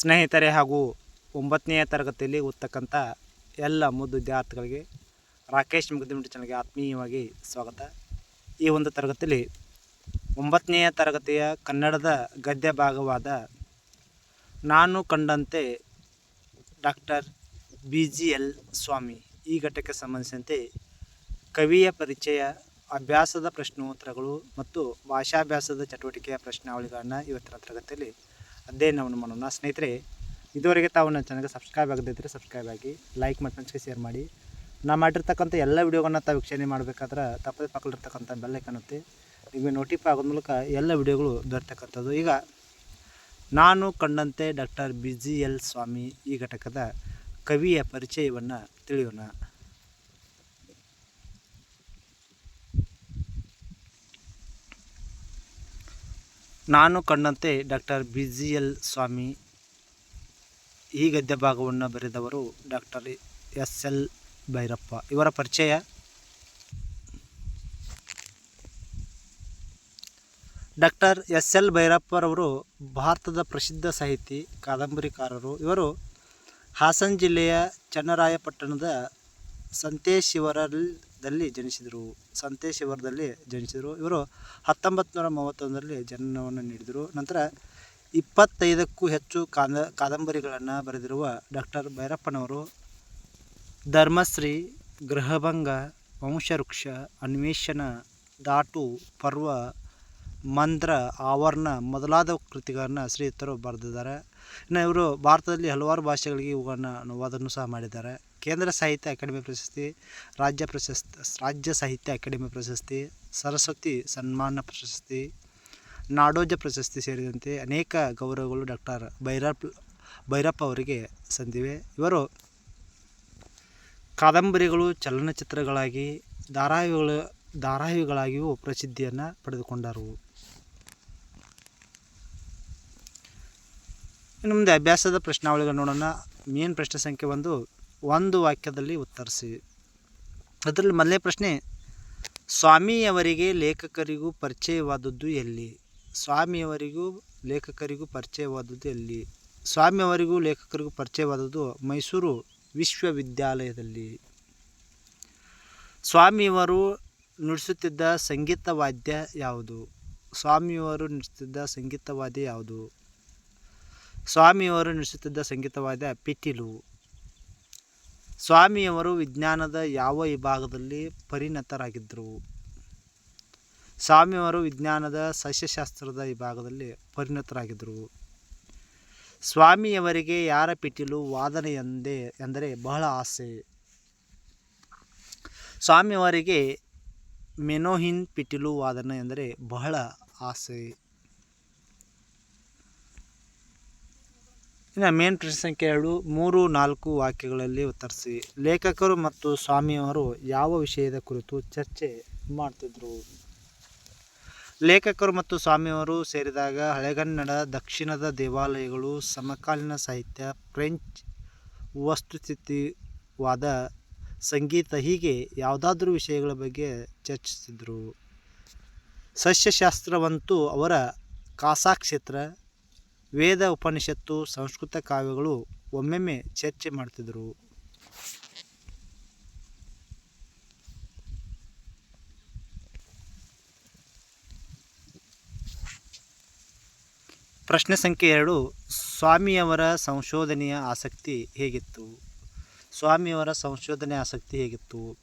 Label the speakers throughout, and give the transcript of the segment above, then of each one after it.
Speaker 1: ಸ್ನೇಹಿತರೆ ಹಾಗೂ ಒಂಬತ್ತನೆಯ ತರಗತಿಯಲ್ಲಿ ಓದ್ತಕ್ಕಂಥ ಎಲ್ಲ ಮುದ್ದು ವಿದ್ಯಾರ್ಥಿಗಳಿಗೆ ರಾಕೇಶ್ ಮುಗ್ದಿಮಿಟಿ ಚಾನಲ್ಗೆ ಆತ್ಮೀಯವಾಗಿ ಸ್ವಾಗತ. ಈ ಒಂದು ತರಗತಿಯಲ್ಲಿ ಒಂಬತ್ತನೆಯ ತರಗತಿಯ ಕನ್ನಡದ ಗದ್ಯ ಭಾಗವಾದ ನಾನು ಕಂಡಂತೆ doctor B G L Swamy ಈ ಘಟ್ಟಕ್ಕೆ ಸಂಬಂಧಿಸಿದಂತೆ ಕವಿಯ ಪರಿಚಯ, ಅಭ್ಯಾಸದ ಪ್ರಶ್ನೋತ್ತರಗಳು ಮತ್ತು ಭಾಷಾಭ್ಯಾಸದ ಚಟುವಟಿಕೆಯ ಪ್ರಶ್ನಾವಳಿಗಳನ್ನು ಇವತ್ತಿನ ತರಗತಿಯಲ್ಲಿ ಅಧ್ಯಯನವನ್ನು ಮಾಡೋಣ ಸ್ನೇಹಿತರೆ, ಇದುವರೆಗೆ ತಾವು ನನ್ನ ಚಾನಲ್ಗೆ ಸಬ್ಸ್ಕ್ರೈಬ್ ಆಗದಿದ್ದರೆ ಸಬ್ಸ್ಕ್ರೈಬ್ ಆಗಿ ಲೈಕ್ ಮತ್ತು ಫ್ರೆಂಡ್ಸ್ಗೆ ಶೇರ್ ಮಾಡಿ. ನಾ ಮಾಡಿರ್ತಕ್ಕಂಥ ಎಲ್ಲ ವಿಡಿಯೋಗಳನ್ನ ತಾವು ವೀಕ್ಷಣೆ ಮಾಡಬೇಕಾದ್ರೆ ತಪ್ಪದೆ ಪಕ್ಕಲಿರ್ತಕ್ಕಂಥ ಬೆಲ್ಲೈಕನ್ ಒತ್ತಿ, ನಿಮಗೆ ನೋಟಿಫೈ ಆಗೋದ ಮೂಲಕ ಎಲ್ಲ ವಿಡಿಯೋಗಳು ದೊರೆತಕ್ಕಂಥದ್ದು. ಈಗ ನಾನು ಕಂಡಂತೆ doctor B G L Swamy ಈ ಘಟಕದ ಕವಿಯ ಪರಿಚಯವನ್ನು ತಿಳಿಯೋಣ. ನಾನು ಕಂಡಂತೆ doctor B G L Swamy, ಈ ಗದ್ಯ ಭಾಗವನ್ನು ಬರೆದವರು ಡಾಕ್ಟರ್ ಎಸ್ ಎಲ್ ಭೈರಪ್ಪ. ಇವರ ಪರಿಚಯ? ಡಾಕ್ಟರ್ ಎಸ್ ಎಲ್ ಭೈರಪ್ಪರವರು ಭಾರತದ ಪ್ರಸಿದ್ಧ ಸಾಹಿತಿ, ಕಾದಂಬರಿಕಾರರು. ಇವರು ಹಾಸನ ಜಿಲ್ಲೆಯ ಚನ್ನರಾಯಪಟ್ಟಣದ ಸಂತೇಶಿವರದಲ್ಲಿ ಜನಿಸಿದರು ಸಂತೇಶವರದಲ್ಲಿ ಜನಿಸಿದರು. ಇವರು ಹತ್ತೊಂಬತ್ತು ನೂರ ಮೂವತ್ತೊಂದರಲ್ಲಿ ಜನನವನ್ನು ನೀಡಿದರು. ನಂತರ ಇಪ್ಪತ್ತೈದಕ್ಕೂ ಹೆಚ್ಚು ಕಾದ ಕಾದಂಬರಿಗಳನ್ನು ಬರೆದಿರುವ ಡಾಕ್ಟರ್ ಭೈರಪ್ಪನವರು ಧರ್ಮಶ್ರೀ, ಗೃಹಭಂಗ, ವಂಶವೃಕ್ಷ, ಅನ್ವೇಷಣ ದಾಟು ಪರ್ವ ಮಂದ್ರ ಆವರಣ ಮೊದಲಾದ ಕೃತಿಗಳನ್ನು ಶ್ರೀಯುತರು ಬರೆದಿದ್ದಾರೆ. ಇನ್ನು ಇವರು ಭಾರತದಲ್ಲಿ ಹಲವಾರು ಭಾಷೆಗಳಿಗೆ ಇವುಗಳನ್ನು ಅನುವಾದನ್ನು ಸಹ ಮಾಡಿದ್ದಾರೆ. ಕೇಂದ್ರ ಸಾಹಿತ್ಯ ಅಕಾಡೆಮಿ ಪ್ರಶಸ್ತಿ, ರಾಜ್ಯ ಪ್ರಶಸ್ತಿ, ರಾಜ್ಯ ಸಾಹಿತ್ಯ ಅಕಾಡೆಮಿ ಪ್ರಶಸ್ತಿ, ಸರಸ್ವತಿ ಸನ್ಮಾನ ಪ್ರಶಸ್ತಿ, ನಾಡೋಜ ಪ್ರಶಸ್ತಿ ಸೇರಿದಂತೆ ಅನೇಕ ಗೌರವಗಳು ಡಾಕ್ಟರ್ ಭೈರಪ್ ಭೈರಪ್ಪ ಅವರಿಗೆ ಸಂದಿವೆ. ಇವರು ಕಾದಂಬರಿಗಳು, ಚಲನಚಿತ್ರಗಳಾಗಿ ಧಾರಾವಾಹಿಗಳು ಧಾರಾವಾಹಿಗಳಾಗಿಯೂ ಪ್ರಸಿದ್ಧಿಯನ್ನು ಪಡೆದುಕೊಂಡರು. ಮುಂದೆ ಅಭ್ಯಾಸದ ಪ್ರಶ್ನಾವಳಿಗಳು ನೋಡೋಣ. ಮೇನ್ ಪ್ರಶ್ನೆ ಸಂಖ್ಯೆ ಒಂದು ಒಂದು ವಾಕ್ಯದಲ್ಲಿ ಉತ್ತರಿಸಿ. ಅದರಲ್ಲಿ ಮೊದಲನೇ ಪ್ರಶ್ನೆ, ಸ್ವಾಮಿಯವರಿಗೆ ಲೇಖಕರಿಗೂ ಪರಿಚಯವಾದದ್ದು ಎಲ್ಲಿ? ಸ್ವಾಮಿಯವರಿಗೂ ಲೇಖಕರಿಗೂ ಪರಿಚಯವಾದದ್ದು ಎಲ್ಲಿ? ಸ್ವಾಮಿಯವರಿಗೂ ಲೇಖಕರಿಗೂ ಪರಿಚಯವಾದದ್ದು ಮೈಸೂರು ವಿಶ್ವವಿದ್ಯಾಲಯದಲ್ಲಿ. ಸ್ವಾಮಿಯವರು ನುಡಿಸುತ್ತಿದ್ದ ಸಂಗೀತ ವಾದ್ಯ ಯಾವುದು? ಸ್ವಾಮಿಯವರು ನುಡಿಸುತ್ತಿದ್ದ ಸಂಗೀತ ವಾದ್ಯ ಯಾವುದು? ಸ್ವಾಮಿಯವರು ನುಡಿಸುತ್ತಿದ್ದ ಸಂಗೀತವಾದ ಪಿಟೀಲು. ಸ್ವಾಮಿಯವರು ವಿಜ್ಞಾನದ ಯಾವ ವಿಭಾಗದಲ್ಲಿ ಪರಿಣತರಾಗಿದ್ದರು? ಸ್ವಾಮಿಯವರು ವಿಜ್ಞಾನದ ಸಸ್ಯಶಾಸ್ತ್ರದ ವಿಭಾಗದಲ್ಲಿ ಪರಿಣತರಾಗಿದ್ದರು. ಸ್ವಾಮಿಯವರಿಗೆ ಯಾರ ಪಿಟೀಲು ವಾದನೆ ಎಂದೇ, ಎಂದರೆ ಬಹಳ ಆಸೆ. ಸ್ವಾಮಿಯವರಿಗೆ ಮೆನೋಹಿನ್ ಪಿಟೀಲು ವಾದನ ಎಂದರೆ ಬಹಳ ಆಸೆ. ಇನ್ನು ಮೇನ್ ಪ್ರಶ್ನೆ ಸಂಖ್ಯೆ ಎರಡು, ಮೂರು, ನಾಲ್ಕು ವಾಕ್ಯಗಳಲ್ಲಿ ಉತ್ತರಿಸಿ. ಲೇಖಕರು ಮತ್ತು ಸ್ವಾಮಿಯವರು ಯಾವ ವಿಷಯದ ಕುರಿತು ಚರ್ಚೆ ಮಾಡ್ತಿದ್ರು? ಲೇಖಕರು ಮತ್ತು ಸ್ವಾಮಿಯವರು ಸೇರಿದಾಗ ಹಳೆಗನ್ನಡ, ದಕ್ಷಿಣದ ದೇವಾಲಯಗಳು, ಸಮಕಾಲೀನ ಸಾಹಿತ್ಯ, ಫ್ರೆಂಚ್ ವಸ್ತುಸ್ಥಿತಿವಾದ ಸಂಗೀತ ಹೀಗೆ ಯಾವುದಾದ್ರೂ ವಿಷಯಗಳ ಬಗ್ಗೆ ಚರ್ಚಿಸಿದರು. ಸಸ್ಯಶಾಸ್ತ್ರವಂತೂ ಅವರ ಕಾಸಾಕ್ಷೇತ್ರ ವೇದ, ಉಪನಿಷತ್ತು, ಸಂಸ್ಕೃತ ಕಾವ್ಯಗಳು ಒಮ್ಮೆಮ್ಮೆ ಚರ್ಚೆ ಮಾಡ್ತಿದ್ದರು ಪ್ರಶ್ನೆ ಸಂಖ್ಯೆ ಎರಡು, ಸ್ವಾಮಿಯವರ ಸಂಶೋಧನೆಯ ಆಸಕ್ತಿ ಹೇಗಿತ್ತು? ಸ್ವಾಮಿಯವರ ಸಂಶೋಧನೆ ಆಸಕ್ತಿ ಹೇಗಿತ್ತು?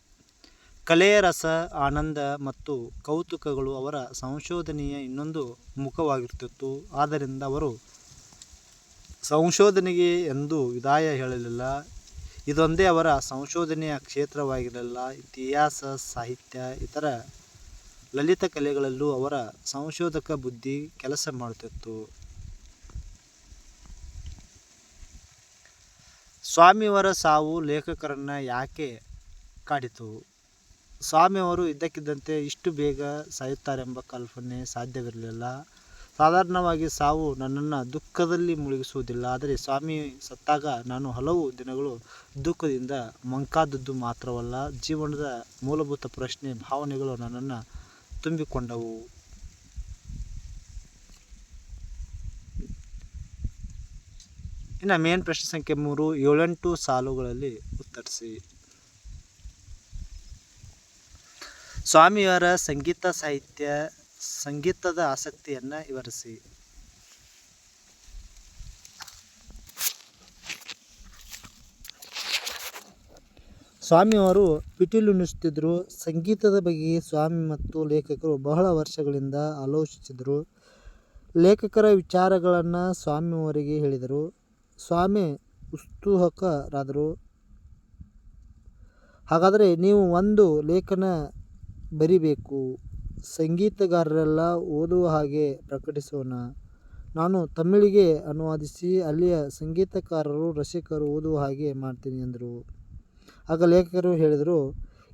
Speaker 1: ಕಲೆಯ ರಸ, ಆನಂದ ಮತ್ತು ಕೌತುಕಗಳು ಅವರ ಸಂಶೋಧನೆಯ ಇನ್ನೊಂದು ಮುಖವಾಗಿರ್ತಿತ್ತು. ಆದ್ದರಿಂದ ಅವರು ಸಂಶೋಧನೆಗೆ ಎಂದು ವಿದಾಯ ಹೇಳಲಿಲ್ಲ. ಇದೊಂದೇ ಅವರ ಸಂಶೋಧನೆಯ ಕ್ಷೇತ್ರವಾಗಿರಲಿಲ್ಲ. ಇತಿಹಾಸ, ಸಾಹಿತ್ಯ, ಇತರ ಲಲಿತ ಕಲೆಗಳಲ್ಲೂ ಅವರ ಸಂಶೋಧಕ ಬುದ್ಧಿ ಕೆಲಸ ಮಾಡುತ್ತಿತ್ತು. ಸ್ವಾಮಿಯವರ ಸಾವು ಲೇಖಕರನ್ನ ಯಾಕೆ ಕಾಡಿತು? ಸ್ವಾಮಿಯವರು ಇದ್ದಕ್ಕಿದ್ದಂತೆ ಇಷ್ಟು ಬೇಗ ಸಾಯುತ್ತಾರೆಂಬ ಕಲ್ಪನೆ ಸಾಧ್ಯವಿರಲಿಲ್ಲ. ಸಾಧಾರಣವಾಗಿ ಸಾವು ನನ್ನನ್ನು ದುಃಖದಲ್ಲಿ ಮುಳುಗಿಸುವುದಿಲ್ಲ. ಆದರೆ ಸ್ವಾಮಿ ಸತ್ತಾಗ ನಾನು ಹಲವು ದಿನಗಳು ದುಃಖದಿಂದ ಮಂಕಾದದ್ದು ಮಾತ್ರವಲ್ಲ, ಜೀವನದ ಮೂಲಭೂತ ಪ್ರಶ್ನೆ ಭಾವನೆಗಳು ನನ್ನನ್ನು ತುಂಬಿಕೊಂಡವು. ಇನ್ನು ಮೇನ್ ಪ್ರಶ್ನೆ ಸಂಖ್ಯೆ ಮೂರು, ಏಳೆಂಟು ಸಾಲುಗಳಲ್ಲಿ ಉತ್ತರಿಸಿ. ಸ್ವಾಮಿಯವರ ಸಂಗೀತ ಸಾಹಿತ್ಯ ಸಂಗೀತದ ಆಸಕ್ತಿಯನ್ನು ವಿವರಿಸಿ. ಸ್ವಾಮಿಯವರು ಪಿಟೀಲು ನುಡಿಸುತ್ತಿದ್ದರು ಸಂಗೀತದ ಬಗ್ಗೆ ಸ್ವಾಮಿ ಮತ್ತು ಲೇಖಕರು ಬಹಳ ವರ್ಷಗಳಿಂದ ಆಲೋಚಿಸಿದರು. ಲೇಖಕರ ವಿಚಾರಗಳನ್ನು ಸ್ವಾಮಿಯವರಿಗೆ ಹೇಳಿದರು. ಸ್ವಾಮಿ ಉತ್ಸುಹಕರಾದರು ಹಾಗಾದರೆ ನೀವು ಒಂದು ಲೇಖನ ಬರಿಬೇಕು. ಸಂಗೀತಗಾರರೆಲ್ಲ ಓದುವ ಹಾಗೆ ಪ್ರಕಟಿಸೋಣ. ನಾನು ತಮಿಳಿಗೆ ಅನುವಾದಿಸಿ ಅಲ್ಲಿಯ ಸಂಗೀತಕಾರರು, ರಸಿಕರು ಓದುವ ಹಾಗೆ ಮಾಡ್ತೀನಿ ಎಂದರು ಆಗ ಲೇಖಕರು ಹೇಳಿದರು,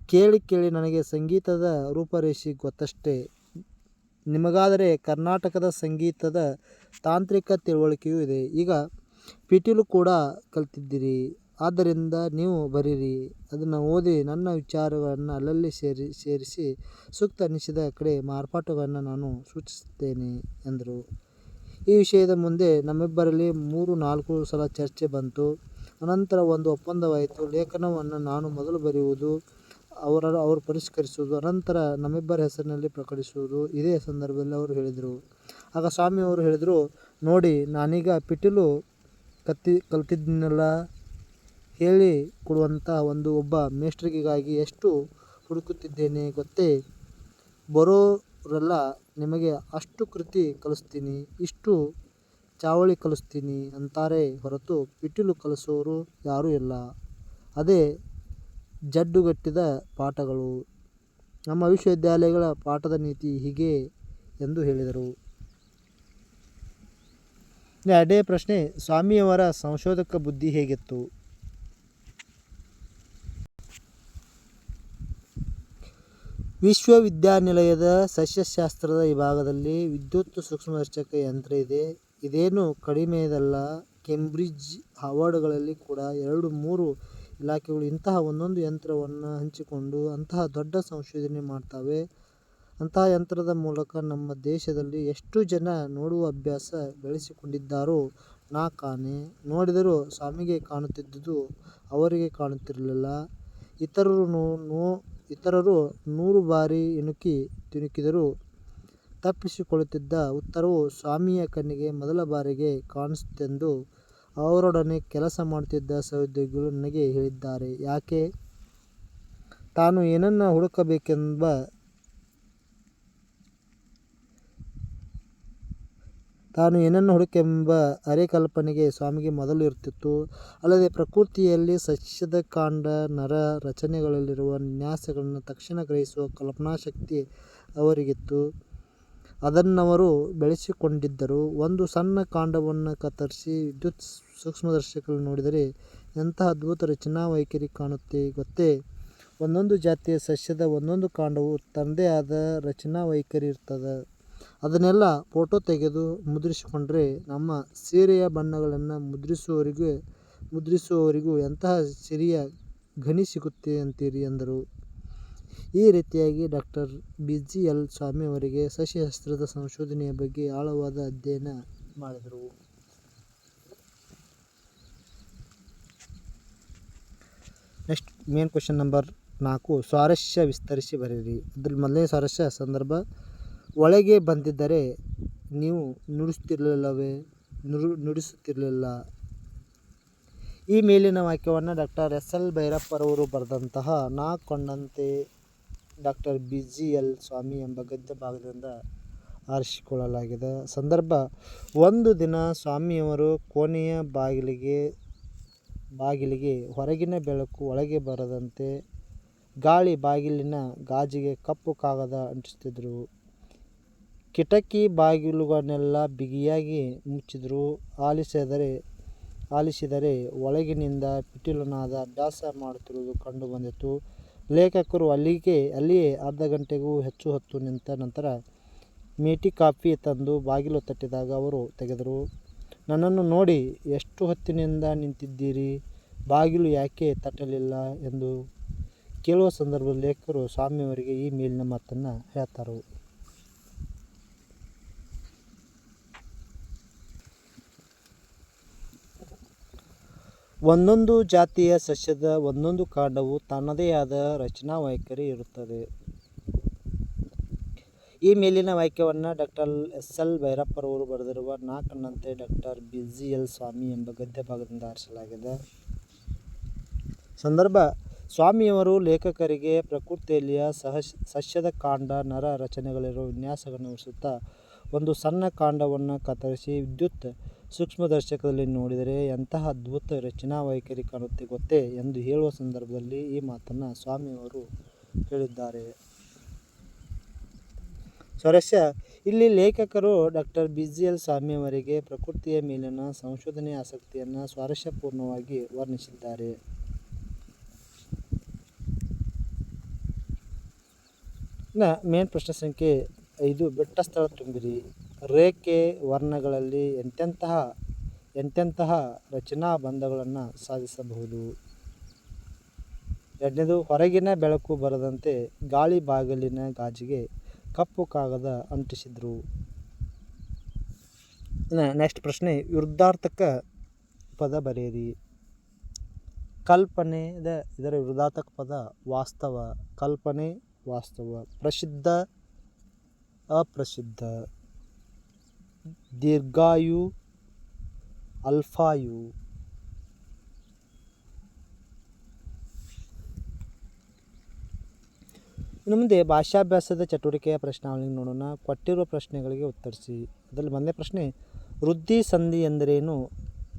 Speaker 1: ಕೇಳಿ ಕೇಳಿ ನನಗೆ ಸಂಗೀತದ ರೂಪರೇಷಿ ಗೊತ್ತಷ್ಟೇ. ನಿಮಗಾದರೆ ಕರ್ನಾಟಕದ ಸಂಗೀತದ ತಾಂತ್ರಿಕ ತಿಳುವಳಿಕೆಯೂ ಇದೆ. ಈಗ ಪಿಟೀಲು ಕೂಡ ಕಲ್ತಿದ್ದೀರಿ. ಆದ್ದರಿಂದ ನೀವು ಬರೀರಿ. ಅದನ್ನು ಓದಿ ನನ್ನ ವಿಚಾರಗಳನ್ನು ಅಲ್ಲಲ್ಲಿ ಸೇರಿ, ಸೇರಿಸಿ ಸೂಕ್ತ ಅನಿಸಿದ ಕಡೆ ಮಾರ್ಪಾಟುಗಳನ್ನು ನಾನು ಸೂಚಿಸುತ್ತೇನೆ, ಎಂದರು. ಈ ವಿಷಯದ ಮುಂದೆ ನಮ್ಮಿಬ್ಬರಲ್ಲಿ ಮೂರು, ನಾಲ್ಕು ಸಲ ಚರ್ಚೆ ಬಂತು. ಅನಂತರ ಒಂದು ಒಪ್ಪಂದವಾಯಿತು. ಲೇಖನವನ್ನು ನಾನು ಮೊದಲು ಬರೆಯುವುದು, ಅವರ, ಅವರು ಪರಿಷ್ಕರಿಸುವುದು, ಅನಂತರ ನಮ್ಮಿಬ್ಬರ ಹೆಸರಿನಲ್ಲಿ ಪ್ರಕಟಿಸುವುದು ಇದೇ ಸಂದರ್ಭದಲ್ಲಿ ಅವರು ಹೇಳಿದರು. ಆಗ ಸ್ವಾಮಿಯವರು ಹೇಳಿದರು, ನೋಡಿ, ನಾನೀಗ ಪಿಟೀಲು ಕತ್ತಿ, ಕಲ್ತಿದ್ದೀನಲ್ಲ ಹೇಳಿ ಕೊಡುವಂಥ ಒಂದು ಒಬ್ಬ ಮೇಷ್ಟ್ರಿಗಾಗಿ ಎಷ್ಟು ಹುಡುಕುತ್ತಿದ್ದೇನೆ ಗೊತ್ತೇ? ಬರೋರೆಲ್ಲ ನಿಮಗೆ ಅಷ್ಟು ಕೃತಿ ಕಲಿಸ್ತೀನಿ, ಇಷ್ಟು ಚಾವಳಿ ಕಲಿಸ್ತೀನಿ ಅಂತಾರೆ ಹೊರತು ಪಿಟೀಲು ಕಲಿಸೋರು ಯಾರೂ ಇಲ್ಲ. ಅದೇ ಜಡ್ಡುಗಟ್ಟಿದ ಪಾಠಗಳು. ನಮ್ಮ ವಿಶ್ವವಿದ್ಯಾಲಯಗಳ ಪಾಠದ ನೀತಿ ಹೀಗೆ ಎಂದು ಹೇಳಿದರು. ಎರಡೇ ಪ್ರಶ್ನೆ, ಸ್ವಾಮಿಯವರ ಸಂಶೋಧಕ ಬುದ್ಧಿ ಹೇಗಿತ್ತು? ವಿಶ್ವವಿದ್ಯಾನಿಲಯದ ಸಸ್ಯಶಾಸ್ತ್ರದ ವಿಭಾಗದಲ್ಲಿ ವಿದ್ಯುತ್ ಸೂಕ್ಷ್ಮದರ್ಶಕ ಯಂತ್ರ ಇದೆ. ಇದೇನು ಕಡಿಮೆದಲ್ಲ ಕೇಂಬ್ರಿಡ್ಜ್ ಹಾರ್ವರ್ಡ್ಗಳಲ್ಲಿ ಕೂಡ ಎರಡು, ಮೂರು ಇಲಾಖೆಗಳು ಇಂತಹ ಒಂದೊಂದು ಯಂತ್ರವನ್ನು ಹಂಚಿಕೊಂಡು ಅಂತಹ ದೊಡ್ಡ ಸಂಶೋಧನೆ ಮಾಡ್ತವೆ. ಅಂತಹ ಯಂತ್ರದ ಮೂಲಕ ನಮ್ಮ ದೇಶದಲ್ಲಿ ಎಷ್ಟು ಜನ ನೋಡುವ ಅಭ್ಯಾಸ ಬೆಳೆಸಿಕೊಂಡಿದ್ದಾರೋ ನಾ ಕಾಣೆ. ನೋಡಿದರೂ ಸ್ವಾಮಿಗೆ ಕಾಣುತ್ತಿದ್ದುದು ಅವರಿಗೆ ಕಾಣುತ್ತಿರಲಿಲ್ಲ. ಇತರರು ನೋ ನೋ ಇತರರು ನೂರು ಬಾರಿ ಇಣುಕಿ ತಿಣುಕಿದರೂ ತಪ್ಪಿಸಿಕೊಳ್ಳುತ್ತಿದ್ದ ಉತ್ತರವು ಸ್ವಾಮಿಯ ಕಣ್ಣಿಗೆ ಮೊದಲ ಬಾರಿಗೆ ಕಾಣಿಸಿತೆಂದು ಅವರೊಡನೆ ಕೆಲಸ ಮಾಡುತ್ತಿದ್ದ ಸಹೋದ್ಯೋಗಿಗಳು ನನಗೆ ಹೇಳಿದ್ದಾರೆ. ಯಾಕೆ? ತಾನು ಏನನ್ನು ಹುಡುಕಬೇಕೆಂಬ ತಾನು ಏನನ್ನು ಹುಡುಕೆಂಬ ಅರೆಕಲ್ಪನೆಗೆ ಸ್ವಾಮಿಗೆ ಮೊದಲು ಇರುತ್ತಿತ್ತು. ಅಲ್ಲದೆ ಪ್ರಕೃತಿಯಲ್ಲಿ ಸಸ್ಯದ ಕಾಂಡ ನರ ರಚನೆಗಳಲ್ಲಿರುವ ನ್ಯಾಸಗಳನ್ನು ತಕ್ಷಣ ಗ್ರಹಿಸುವ ಕಲ್ಪನಾಶಕ್ತಿ ಅವರಿಗಿತ್ತು. ಅದನ್ನವರು ಬೆಳೆಸಿಕೊಂಡಿದ್ದರು. ಒಂದು ಸಣ್ಣ ಕಾಂಡವನ್ನು ಕತ್ತರಿಸಿ ವಿದ್ಯುತ್ ಸೂಕ್ಷ್ಮದರ್ಶಕಗಳು ನೋಡಿದರೆ ಎಂತಹ ಅದ್ಭುತ ರಚನಾ ವೈಖರಿ ಕಾಣುತ್ತೆ ಗೊತ್ತೇ? ಒಂದೊಂದು ಜಾತಿಯ ಸಸ್ಯದ ಒಂದೊಂದು ಕಾಂಡವು ತನ್ನದೇ ಆದ ರಚನಾ ವೈಖರಿ ಇರ್ತದೆ. ಅದನ್ನೆಲ್ಲ ಫೋಟೋ ತೆಗೆದು ಮುದ್ರಿಸಿಕೊಂಡ್ರೆ ನಮ್ಮ ಸೀರೆಯ ಬಣ್ಣಗಳನ್ನು ಮುದ್ರಿಸುವವರಿಗೆ, ಮುದ್ರಿಸುವವರಿಗೂ ಎಂತಹ ಸಿರಿಯ ಗಣಿ ಸಿಗುತ್ತೆ ಅಂತೀರಿ ಎಂದರು ಈ ರೀತಿಯಾಗಿ ಡಾಕ್ಟರ್ ಬಿ ಜಿ ಎಲ್ ಸ್ವಾಮಿಯವರಿಗೆ ಸಸ್ಯಶಾಸ್ತ್ರದ ಸಂಶೋಧನೆಯ ಬಗ್ಗೆ ಆಳವಾದ ಅಧ್ಯಯನ ಮಾಡಿದರು. ನೆಕ್ಸ್ಟ್ ಮೇನ್ ಕ್ವಶನ್ ನಂಬರ್ ನಾಲ್ಕು, ಸ್ವಾರಸ್ಯ ವಿಸ್ತರಿಸಿ ಬರೆಯಿರಿ. ಅದ್ರಲ್ಲಿ ಮೊದಲನೇ ಸ್ವಾರಸ್ಯ ಸಂದರ್ಭ ಒಳಗೆ ಬಂದಿದ್ದರೆ ನೀವು ನುಡಿಸುತ್ತಿರಲಿಲ್ಲವೇ ನುಡು ನುಡಿಸುತ್ತಿರಲಿಲ್ಲ. ಈ ಮೇಲಿನ ವಾಕ್ಯವನ್ನು ಡಾಕ್ಟರ್ ಎಸ್ ಎಲ್ ಭೈರಪ್ಪರವರು ಬರೆದಂತಹ ನಾ ಕೊಂಡಂತೆ doctor B G L Swamy ಎಂಬ ಗದ್ಯ ಭಾಗದಿಂದ ಆರಿಸಿಕೊಳ್ಳಲಾಗಿದೆ. ಸಂದರ್ಭ, ಒಂದು ದಿನ ಸ್ವಾಮಿಯವರು ಕೋಣೆಯ ಬಾಗಿಲಿಗೆ ಬಾಗಿಲಿಗೆ ಹೊರಗಿನ ಬೆಳಕು ಒಳಗೆ ಬರದಂತೆ ಗಾಳಿ ಬಾಗಿಲಿನ ಗಾಜಿಗೆ ಕಪ್ಪು ಕಾಗದ ಅಂಟಿಸುತ್ತಿದ್ದರು. ಕಿಟಕಿ ಬಾಗಿಲುಗಳನ್ನೆಲ್ಲ ಬಿಗಿಯಾಗಿ ಮುಚ್ಚಿದ್ರು. ಆಲಿಸಿದರೆ ಆಲಿಸಿದರೆ ಒಳಗಿನಿಂದ ಪಿಟೀಲನಾದ ಅಭ್ಯಾಸ ಮಾಡುತ್ತಿರುವುದು ಕಂಡು ಬಂದಿತು. ಲೇಖಕರು ಅಲ್ಲಿಗೆ, ಅಲ್ಲಿಯೇ ಅರ್ಧ ಗಂಟೆಗೂ ಹೆಚ್ಚು ಹೊತ್ತು ನಿಂತ ನಂತರ ಮೇಟಿ ಕಾಫಿ ತಂದು ಬಾಗಿಲು ತಟ್ಟಿದಾಗ ಅವರು ತೆಗೆದರು. ನನ್ನನ್ನು ನೋಡಿ, ಎಷ್ಟು ಹೊತ್ತಿನಿಂದ ನಿಂತಿದ್ದೀರಿ? ಬಾಗಿಲು ಯಾಕೆ ತಟ್ಟಲಿಲ್ಲ? ಎಂದು ಕೇಳುವ ಸಂದರ್ಭದಲ್ಲಿ ಲೇಖಕರು ಸ್ವಾಮಿಯವರಿಗೆ ಈ ಮೇಲಿನ ಮಾತನ್ನು ಹೇಳ್ತಾರೆ. ಒಂದೊಂದು ಜಾತಿಯ ಸಸ್ಯದ ಒಂದೊಂದು ಕಾಂಡವು ತನ್ನದೇ ಆದ ರಚನಾ ವೈಖರಿ ಇರುತ್ತದೆ. ಈ ಮೇಲಿನ ವಾಕ್ಯವನ್ನು ಡಾಕ್ಟರ್ ಎಸ್ ಎಲ್ ಭೈರಪ್ಪರವರು ಬರೆದಿರುವ ನಾಲ್ಕಣ್ಣಂತೆ doctor B G L Swamy ಎಂಬ ಗದ್ಯ ಭಾಗದಿಂದ ಆರಿಸಲಾಗಿದೆ ಸಂದರ್ಭ, ಸ್ವಾಮಿಯವರು ಲೇಖಕರಿಗೆ ಪ್ರಕೃತಿಯಲ್ಲಿಯ ಸಹ, ಸಸ್ಯದ ಕಾಂಡ, ನರ ರಚನೆಗಳಿರುವ ವಿನ್ಯಾಸಗಳನ್ನು ಉಳಿಸುತ್ತಾ ಒಂದು ಸಣ್ಣ ಕಾಂಡವನ್ನು ಕತ್ತರಿಸಿ ವಿದ್ಯುತ್ ಸೂಕ್ಷ್ಮದರ್ಶಕದಲ್ಲಿ ನೋಡಿದರೆ ಎಂತಹ ಅದ್ಭುತ ರಚನಾ ವೈಖರಿ ಕಾಣುತ್ತೆ ಗೊತ್ತೇ ಎಂದು ಹೇಳುವ ಸಂದರ್ಭದಲ್ಲಿ ಈ ಮಾತನ್ನು ಸ್ವಾಮಿಯವರು ಹೇಳಿದ್ದಾರೆ. ಸ್ವರಸ್ಯ, ಇಲ್ಲಿ ಲೇಖಕರು ಡಾಕ್ಟರ್ ಬಿ ಜಿ ಎಲ್ ಸ್ವಾಮಿಯವರಿಗೆ ಪ್ರಕೃತಿಯ ಮೇಲಿನ ಸಂಶೋಧನೆ ಆಸಕ್ತಿಯನ್ನು ಸ್ವಾರಸ್ಯಪೂರ್ಣವಾಗಿ ವರ್ಣಿಸಿದ್ದಾರೆ. ಮೇನ್ ಪ್ರಶ್ನೆ ಸಂಖ್ಯೆ ಐದು, ಬೆಟ್ಟ ಸ್ಥಳ ತುಂಬಿರಿ. ರೇಖೆ ವರ್ಣಗಳಲ್ಲಿ ಎಂತೆಂತಹ ಎಂತೆಂತಹ ರಚನಾ ಬಂಧಗಳನ್ನು ಸಾಧಿಸಬಹುದು? ಎರಡನೇದು, ಹೊರಗಿನ ಬೆಳಕು ಬರದಂತೆ ಗಾಳಿ ಬಾಗಿಲಿನ ಗಾಜಿಗೆ ಕಪ್ಪು ಕಾಗದ ಅಂಟಿಸಿದರು. ನೆಕ್ಸ್ಟ್ ಪ್ರಶ್ನೆ, ವಿರುದ್ಧಾರ್ಥಕ ಪದ ಬರೆಯಿರಿ. ಕಲ್ಪನೆದ ಇದರ ವಿರುದ್ಧಾರ್ಥಕ ಪದ ವಾಸ್ತವ. ಕಲ್ಪನೆ ವಾಸ್ತವ. ಪ್ರಸಿದ್ಧ, ಅಪ್ರಸಿದ್ಧ. ದೀರ್ಘಾಯು, ಅಲ್ಫಾಯು. ಇನ್ನು ಮುಂದೆ ಭಾಷಾಭ್ಯಾಸದ ಚಟುವಟಿಕೆಯ ಪ್ರಶ್ನಾವಳಿ ನೋಡೋಣ. ಕೊಟ್ಟಿರುವ ಪ್ರಶ್ನೆಗಳಿಗೆ ಉತ್ತರಿಸಿ. ಅದರಲ್ಲಿ ಮೊದಲನೇ ಪ್ರಶ್ನೆ, ವೃದ್ಧಿ ಸಂಧಿ ಎಂದರೇನು?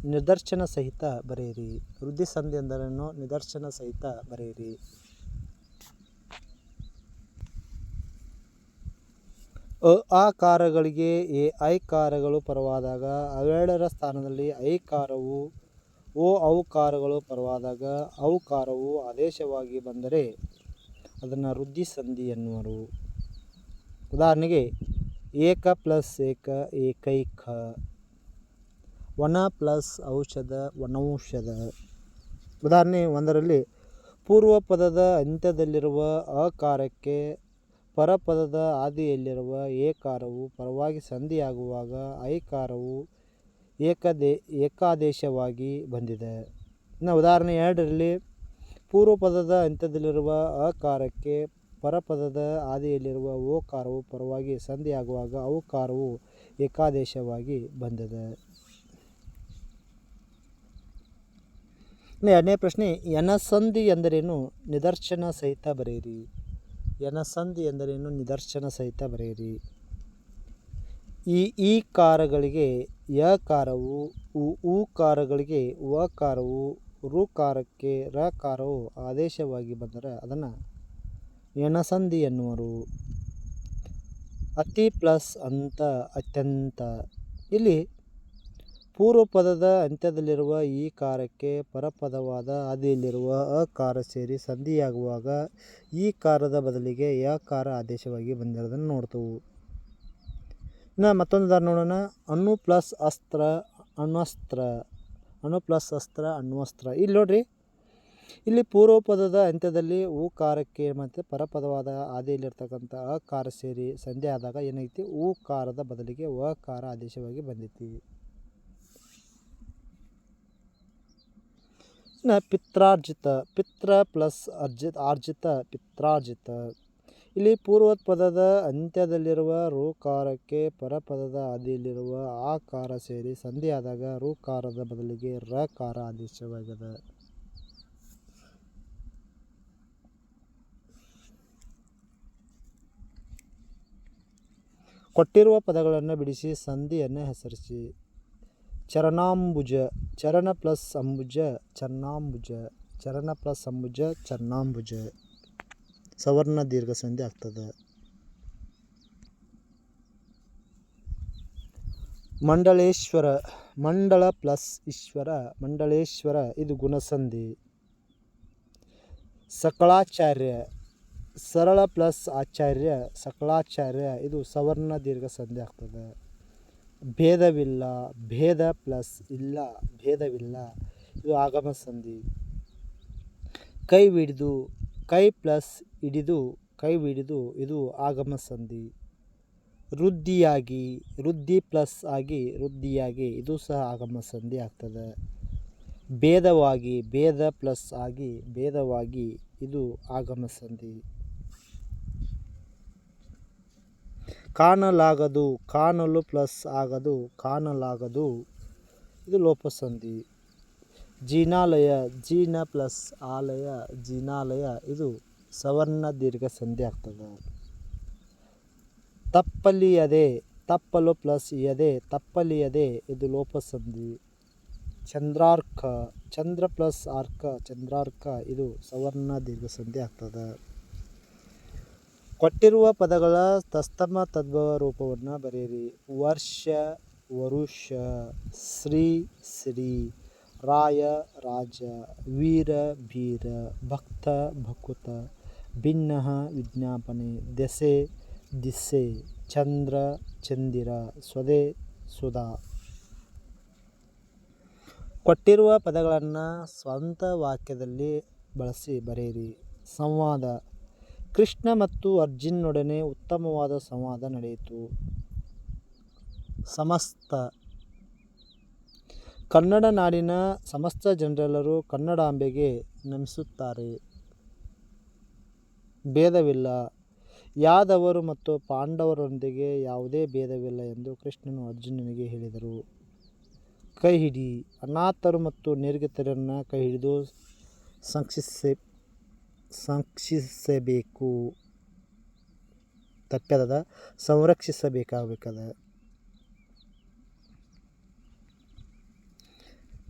Speaker 1: ನಿದರ್ಶನ ಸಹಿತ ಬರೆಯಿರಿ. ವೃದ್ಧಿ ಸಂಧಿ ಎಂದರೇನು? ನಿದರ್ಶನ ಸಹಿತ ಬರೆಯಿರಿ. ಅ ಕಾರಗಳಿಗೆ ಎ, ಐ ಕಾರಗಳು ಪರವಾದಾಗ, ಅವೆರಡರ ಸ್ಥಾನದಲ್ಲಿ ಐ ಕಾರವು, ಓ ಕಾರಗಳು ಪರವಾದಾಗ ಔಕಾರವು ಆದೇಶವಾಗಿ ಬಂದರೆ ಅದನ್ನು ವೃದ್ಧಿ ಸಂಧಿ ಎನ್ನುವರು. ಉದಾಹರಣೆಗೆ, ಏಕ ಪ್ಲಸ್ ಏಕ ಏಕೈಕ, ವನ ಪ್ಲಸ್ ಔಷಧ ವನೌಷಧ. ಉದಾಹರಣೆ ಒಂದರಲ್ಲಿ ಪೂರ್ವ ಪದದ ಅಂತ್ಯದಲ್ಲಿರುವ ಅಕಾರಕ್ಕೆ ಪರಪದದ ಆದಿಯಲ್ಲಿರುವ ಏಕಾರವು ಪರವಾಗಿ ಸಂಧಿಯಾಗುವಾಗ ಐಕಾರವು ಏಕದೇ, ಏಕಾದೇಶವಾಗಿ ಬಂದಿದೆ. ಇನ್ನು ಉದಾಹರಣೆ ಎರಡರಲ್ಲಿ ಪೂರ್ವ ಪದದ ಅಂತ್ಯದಲ್ಲಿರುವ ಅಕಾರಕ್ಕೆ ಪರಪದದ ಆದಿಯಲ್ಲಿರುವ ಓಕಾರವು ಪರವಾಗಿ ಸಂಧಿಯಾಗುವಾಗ ಔಕಾರವು ಏಕಾದೇಶವಾಗಿ ಬಂದಿದೆ. ಎರಡನೇ ಪ್ರಶ್ನೆ ಎನಸಂಧಿ ಎಂದರೇನು? ನಿದರ್ಶನ ಸಹಿತ ಬರೆಯಿರಿ. ಎನಸಂಧಿ ಎಂದರೇನು? ನಿದರ್ಶನ ಸಹಿತ ಬರೆಯಿರಿ. ಈ ಈ ಕಾರಗಳಿಗೆ ಯ ಕಾರವು, ಉ ಋ ಕಾರಕ್ಕೆ ರ ಕಾರೋ ಆದೇಶವಾಗಿ ಬಂದರೆ ಅದನ್ನು ಎಣಸಂಧಿ ಎನ್ನುವರು. ಅತಿ ಪ್ಲಸ್ ಅಂತ ಅತ್ಯಂತ. ಇಲ್ಲಿ ಪೂರ್ವ ಪದದ ಅಂತ್ಯದಲ್ಲಿರುವ ಈ ಕಾರಕ್ಕೆ ಪರಪದವಾದ ಆದಿಯಲ್ಲಿರುವ ಅಕಾರ ಸೇರಿ ಸಂಧಿಯಾಗುವಾಗ ಈ ಕಾರದ ಬದಲಿಗೆ ಯಕಾರ ಆದೇಶವಾಗಿ ಬಂದಿರೋದನ್ನು ನೋಡ್ತೇವೆ. ಇನ್ನು ಮತ್ತೊಂದು ಉದಾಹರಣೆ ನೋಡೋಣ. ಅಣ್ಣು ಪ್ಲಸ್ ಅಸ್ತ್ರ, ಅಣ್ವಸ್ತ್ರ, ಅಣು ಪ್ಲಸ್ ಅಸ್ತ್ರ, ಅಣ್ವಸ್ತ್ರ. ಇಲ್ಲಿ ನೋಡ್ರಿ. ಇಲ್ಲಿ ಪೂರ್ವ ಪದದ ಅಂತ್ಯದಲ್ಲಿ ಕಾರಕ್ಕೆ ಮತ್ತು ಪರಪದವಾದ ಆದಿಯಲ್ಲಿರ್ತಕ್ಕಂಥ ಅಕಾರ ಸೇರಿ ಸಂಧಿ ಆದಾಗ ಏನೈತಿ ಕಾರದ ಬದಲಿಗೆ ವಕಾರ ಆದೇಶವಾಗಿ ಬಂದೈತಿ ಇನ್ನು ಪಿತ್ರಾರ್ಜಿತ, ಪಿತ್ರ ಪ್ಲಸ್ ಅರ್ಜಿತ, ಆರ್ಜಿತ ಪಿತ್ರಾರ್ಜಿತ. ಇಲ್ಲಿ ಪೂರ್ವದ ಪದದ ಅಂತ್ಯದಲ್ಲಿರುವ ರೂಕಾರಕ್ಕೆ ಪರಪದದ ಆದಿಯಲ್ಲಿರುವ ಆಕಾರ ಸೇರಿ ಸಂಧಿಯಾದಾಗ ರೂಕಾರದ ಬದಲಿಗೆ ರಕಾರ ಆದೇಶವಾಗಿದೆ ಕೊಟ್ಟಿರುವ ಪದಗಳನ್ನು ಬಿಡಿಸಿ ಸಂಧಿಯನ್ನು ಹೆಸರಿಸಿ. ಚರಣಾಂಬುಜ ಚರಣ ಪ್ಲಸ್ ಅಂಬುಜ, ಚರ್ಣಾಂಬುಜ ಚರಣ ಪ್ಲಸ್ ಅಂಬುಜ, ಚರ್ಣಾಂಬುಜ. ಸವರ್ಣ ದೀರ್ಘ ಸಂಧಿ ಆಗ್ತದೆ. ಮಂಡಳೇಶ್ವರ ಮಂಡಳ ಪ್ಲಸ್ ಈಶ್ವರ, ಮಂಡಳೇಶ್ವರ, ಇದು ಗುಣಸಂಧಿ. ಸಕಳಾಚಾರ್ಯ ಸರಳ ಪ್ಲಸ್ ಆಚಾರ್ಯ ಸಕಳಾಚಾರ್ಯ ಇದು ಸವರ್ಣ ದೀರ್ಘ ಸಂಧಿ ಆಗ್ತದೆ. ಭೇದವಿಲ್ಲ, ಭೇದ ಪ್ಲಸ್ ಇಲ್ಲ, ಭೇದವಿಲ್ಲ. ಇದು ಆಗಮ ಸಂಧಿ. ಕೈ ಹಿಡಿದು ಕೈ ಪ್ಲಸ್ ಹಿಡಿದು, ಕೈ ಹಿಡಿದು ಇದು ಆಗಮ ಸಂಧಿ. ವೃದ್ಧಿಯಾಗಿ, ವೃದ್ಧಿ ಪ್ಲಸ್ ಆಗಿ, ವೃದ್ಧಿಯಾಗಿ ಇದು ಸಹ ಆಗಮ ಸಂಧಿ ಆಗ್ತದೆ. ಭೇದವಾಗಿ, ಭೇದ ಪ್ಲಸ್ ಆಗಿ, ಭೇದವಾಗಿ ಇದು ಆಗಮ ಸಂಧಿ. ಕಾಣಲಾಗದು, ಕಾಣಲು ಪ್ಲಸ್ ಆಗದು, ಕಾಣಲಾಗದು. ಇದು ಲೋಪಸಂಧಿ. ಜೀನಾಲಯ, ಜೀನ ಪ್ಲಸ್ ಆಲಯ, ಜೀನಾಲಯ, ಇದು ಸವರ್ಣ ದೀರ್ಘ ಸಂಧಿ ಆಗ್ತದೆ. ತಪ್ಪಲಿಯದೆ, ತಪ್ಪಲು ಪ್ಲಸ್ ಇಯದೆ, ತಪ್ಪಲಿಯದೆ, ಇದು ಲೋಪಸಂಧಿ. ಚಂದ್ರಾರ್ಕ, ಚಂದ್ರ ಪ್ಲಸ್ ಆರ್ಕ, ಚಂದ್ರಾರ್ಕ, ಇದು ಸವರ್ಣ ದೀರ್ಘ ಸಂಧಿ ಆಗ್ತದೆ. ಕೊಟ್ಟಿರುವ ಪದಗಳ ತಸ್ತಮ ತದ್ಭವ ರೂಪವನ್ನು ಬರೆಯಿರಿ. ವರ್ಷ, ವರುಷ, ಶ್ರೀ ಶ್ರೀ, ರಾಯ, ರಾಜ, ವೀರ, ಭೀರ, ಭಕ್ತ, ಭಕುತ, ಭಿನ್ನ, ವಿಜ್ಞಾಪನೆ, ದೆಸೆ, ದಿಸೆ, ಚಂದ್ರ, ಚಂದಿರ, ಸ್ವದೆ, ಸುಧಾ. ಕೊಟ್ಟಿರುವ ಪದಗಳನ್ನು ಸ್ವಂತ ವಾಕ್ಯದಲ್ಲಿ ಬಳಸಿ ಬರೆಯಿರಿ. ಸಂವಾದ. ಕೃಷ್ಣ ಮತ್ತು ಅರ್ಜುನ್ನೊಡನೆ ಉತ್ತಮವಾದ ಸಂವಾದ ನಡೆಯಿತು. ಸಮಸ್ತ ಕನ್ನಡ ನಾಡಿನ ಸಮಸ್ತ ಜನರೆಲ್ಲರೂ ಕನ್ನಡಾಂಬೆಗೆ ನಮಿಸುತ್ತಾರೆ. ಭೇದವಿಲ್ಲ. ಯಾದವರು ಮತ್ತು ಪಾಂಡವರೊಂದಿಗೆ ಯಾವುದೇ ಭೇದವಿಲ್ಲ ಎಂದು ಕೃಷ್ಣನು ಅರ್ಜುನನಿಗೆ ಹೇಳಿದರು. ಕೈ ಹಿಡಿ ಅನಾಥರು ಮತ್ತು ನಿರ್ಗತರನ್ನು ಕೈ ಹಿಡಿದು ಸಂಕ್ಷಿಸೆ ಸಂಕ್ಷಿಸಬೇಕು ತಪ್ಪದ ಸಂರಕ್ಷಿಸಬೇಕಾಗಬೇಕದ.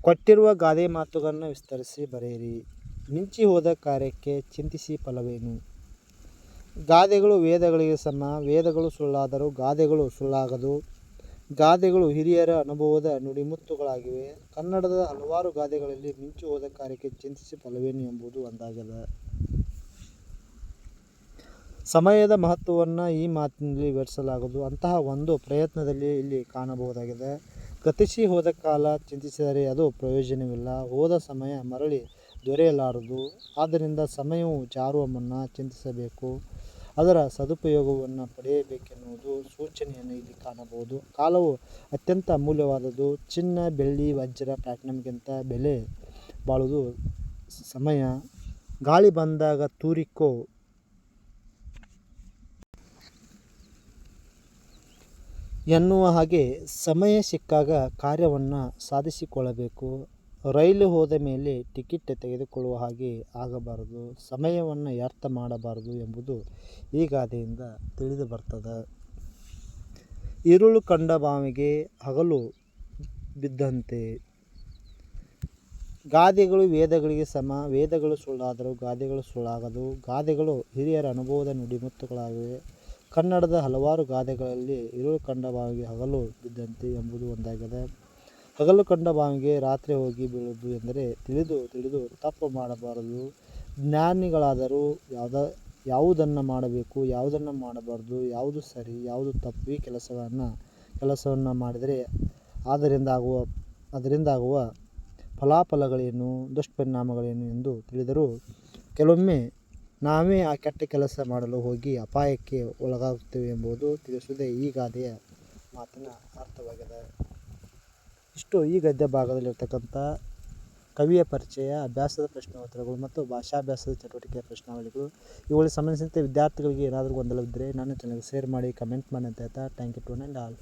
Speaker 1: ಕೊಟ್ಟಿರುವ ಗಾದೆ ಮಾತುಗಳನ್ನು ವಿಸ್ತರಿಸಿ ಬರೆಯಿರಿ. ಮಿಂಚಿ ಹೋದ ಕಾರ್ಯಕ್ಕೆ ಚಿಂತಿಸಿ ಫಲವೇನು? ಗಾದೆಗಳು ವೇದಗಳಿಗೆ ಸಮ, ವೇದಗಳು ಸುಳ್ಳಾದರೂ ಗಾದೆಗಳು ಸುಳ್ಳಾಗದು. ಗಾದೆಗಳು ಹಿರಿಯರ ಅನುಭವದ ನುಡಿಮುತ್ತುಗಳಾಗಿವೆ. ಕನ್ನಡದ ಹಲವಾರು ಗಾದೆಗಳಲ್ಲಿ ಮಿಂಚು ಹೋದ ಕಾರ್ಯಕ್ಕೆ ಚಿಂತಿಸಿ ಫಲವೇನು ಎಂಬುದು ಒಂದಾಗಿದೆ ಸಮಯದ ಮಹತ್ವವನ್ನು ಈ ಮಾತಿನಲ್ಲಿ ವಿವರಿಸಲಾಗದು ಅಂತಹ ಒಂದು ಪ್ರಯತ್ನದಲ್ಲಿ ಇಲ್ಲಿ ಕಾಣಬಹುದಾಗಿದೆ. ಗತಿಸಿ ಹೋದ ಕಾಲ ಚಿಂತಿಸಿದರೆ ಅದು ಪ್ರಯೋಜನವಿಲ್ಲ. ಹೋದ ಸಮಯ ಮರಳಿ ದೊರೆಯಲಾರದು. ಆದ್ದರಿಂದ ಸಮಯವು ಜಾರುವ ಮುನ್ನ ಚಿಂತಿಸಬೇಕು. ಅದರ ಸದುಪಯೋಗವನ್ನು ಪಡೆಯಬೇಕೆನ್ನುವುದು ಸೂಚನೆಯನ್ನು ಇಲ್ಲಿ ಕಾಣಬಹುದು. ಕಾಲವು ಅತ್ಯಂತ ಅಮೂಲ್ಯವಾದದ್ದು. ಚಿನ್ನ, ಬೆಳ್ಳಿ, ವಜ್ರ ಪ್ಲಾಟಿನಮ್ಗಿಂತ ಬೆಲೆ ಬಾಳುವುದು ಸಮಯ. ಗಾಳಿ ಬಂದಾಗ ತೂರಿಕೋ ಎನ್ನುವ ಹಾಗೆ ಸಮಯ ಸಿಕ್ಕಾಗ ಕಾರ್ಯವನ್ನು ಸಾಧಿಸಿಕೊಳ್ಳಬೇಕು. ರೈಲು ಹೋದ ಮೇಲೆ ಟಿಕೆಟ್ ತೆಗೆದುಕೊಳ್ಳುವ ಹಾಗೆ ಆಗಬಾರದು. ಸಮಯವನ್ನು ವ್ಯರ್ಥ ಮಾಡಬಾರದು ಎಂಬುದು ಈ ಗಾದೆಯಿಂದ ತಿಳಿದು ಬರ್ತದೆ. ಇರುಳು ಕಂಡ ಬಾವಿಗೆ ಹಗಲು ಬಿದ್ದಂತೆ. ಗಾದೆಗಳು ವೇದಗಳಿಗೆ ಸಮ, ವೇದಗಳು ಸುಳ್ಳಾದರೂ ಗಾದೆಗಳು ಸುಳ್ಳಾಗದು. ಗಾದೆಗಳು ಹಿರಿಯರ ಅನುಭವದ ನುಡಿಮುತ್ತುಗಳಾಗಿವೆ ಕನ್ನಡದ ಹಲವಾರು ಗಾದೆಗಳಲ್ಲಿ ಇರುಳು ಕಂಡ ಬಾವಿಗೆ ಹಗಲು ಬಿದ್ದಂತೆ ಎಂಬುದು ಒಂದಾಗಿದೆ. ಹಗಲು ಕಂಡ ಬಾವಿಗೆ ರಾತ್ರಿ ಹೋಗಿ ಬೀಳುವುದು ಎಂದರೆ ತಿಳಿದು ತಿಳಿದು ತಪ್ಪು ಮಾಡಬಾರದು. ಜ್ಞಾನಿಗಳಾದರೂ ಯಾವುದ, ಯಾವುದನ್ನು ಮಾಡಬೇಕು, ಯಾವುದನ್ನು ಮಾಡಬಾರ್ದು, ಯಾವುದು ಸರಿ, ಯಾವುದು ತಪ್ಪು ಈ ಕೆಲಸವನ್ನು ಕೆಲಸವನ್ನು ಮಾಡಿದರೆ ಅದರಿಂದ ಆಗುವ ಅದರಿಂದ ಆಗುವ ಫಲಾಫಲಗಳೇನು, ದುಷ್ಪರಿಣಾಮಗಳೇನು ಎಂದು ತಿಳಿದರೂ ಕೆಲವೊಮ್ಮೆ ನಾವೇ ಆ ಕೆಟ್ಟ ಕೆಲಸ ಮಾಡಲು ಹೋಗಿ ಅಪಾಯಕ್ಕೆ ಒಳಗಾಗುತ್ತೇವೆ ಎಂಬುದು ತಿಳಿಸುವುದೇ ಈ ಗಾದೆಯ ಮಾತಿನ ಅರ್ಥವಾಗಿದೆ. ಇಷ್ಟು ಈ ಗದ್ಯ ಭಾಗದಲ್ಲಿರ್ತಕ್ಕಂಥ ಕವಿಯ ಪರಿಚಯ, ಅಭ್ಯಾಸದ ಪ್ರಶ್ನೋತ್ತರಗಳು ಮತ್ತು ಭಾಷಾಭ್ಯಾಸದ ಚಟುವಟಿಕೆಯ ಪ್ರಶ್ನಾವಳಿಗಳು ಇವುಗಳಿಗೆ ಸಂಬಂಧಿಸಿದಂತೆ ವಿದ್ಯಾರ್ಥಿಗಳಿಗೆ ಏನಾದರೂ ಗೊಂದಲವಿದ್ದರೆ ನನ್ನ ಚಾನಲ್ಗೆ ಶೇರ್ ಮಾಡಿ ಕಮೆಂಟ್ ಮಾಡಿ ಅಂತ ಹೇಳ್ತಾ thank you to and all